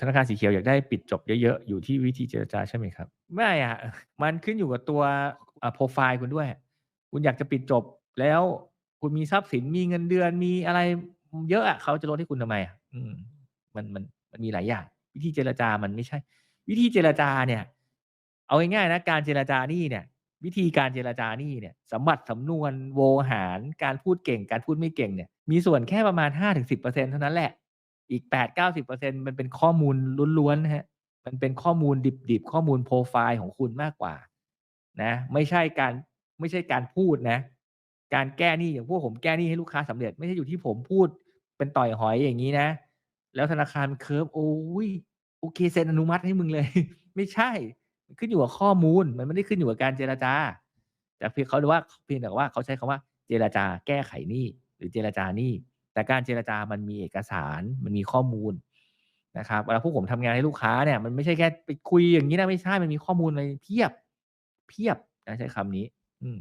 ธนาคารสีเขียวอยากได้ปิดจบเยอะๆ อยู่ที่วิธีเจรจาใช่ไหมครับ?ไม่อะมันขึ้นอยู่กับตัวโพรไฟล์คุณด้วย คุณอยากจะปิดจบแล้วคุณมีทรัพย์สินมีเงินเดือนมีอะไรเยอะอะเขาจะลดให้คุณทำไมอะ?อืมมันมันมันมีหลายอย่าง วิธีเจรจามันไม่ใช่ วิธีเจรจาเนี่ย เอาง่ายๆนะการเจรจานี้เนี่ย วิธีการเจรจานี้เนี่ยสมบัติสำนวนโวหาร การพูดเก่ง การพูดไม่เก่งเนี่ย มีส่วนแค่ประมาณ5-10%เท่านั้นแหละ อีก 8-90%มันเป็นข้อมูลล้วนๆนะมันเป็นข้อมูลดิบๆ ข้อมูลโพรไฟล์ของคุณมากกว่า นะ ไม่ใช่การไม่ใช่การพูดนะ การแก้หนี้อย่างพวกผมแก้หนี้ให้ลูกค้าสำเร็จ ไม่ใช่อยู่ที่ผมพูดเป็นต่อยหอยอย่างงี้นะ แล้วธนาคารเคิร์ฟโอ๊ยโอเคเซ็นอนุมัติให้มึงเลย ไม่ใช่มันขึ้นอยู่กับข้อมูล มันไม่ได้ขึ้นอยู่กับการเจรจา แต่เพียงเขาว่าเพียงแต่ว่าเขาใช้คำว่าเจรจาแก้ไขหนี้หรือเจรจาหนี้ แต่การเจรจามันมีเอกสาร มันมีข้อมูลนะครับเวลาพวกผมทำงานให้ลูกค้าเนี่ยมันไม่ใช่แค่ไปคุยอย่างนี้นะไม่ใช่มันมีข้อมูลอะไรเพียบ เพียบนะใช้คำนี้ อืม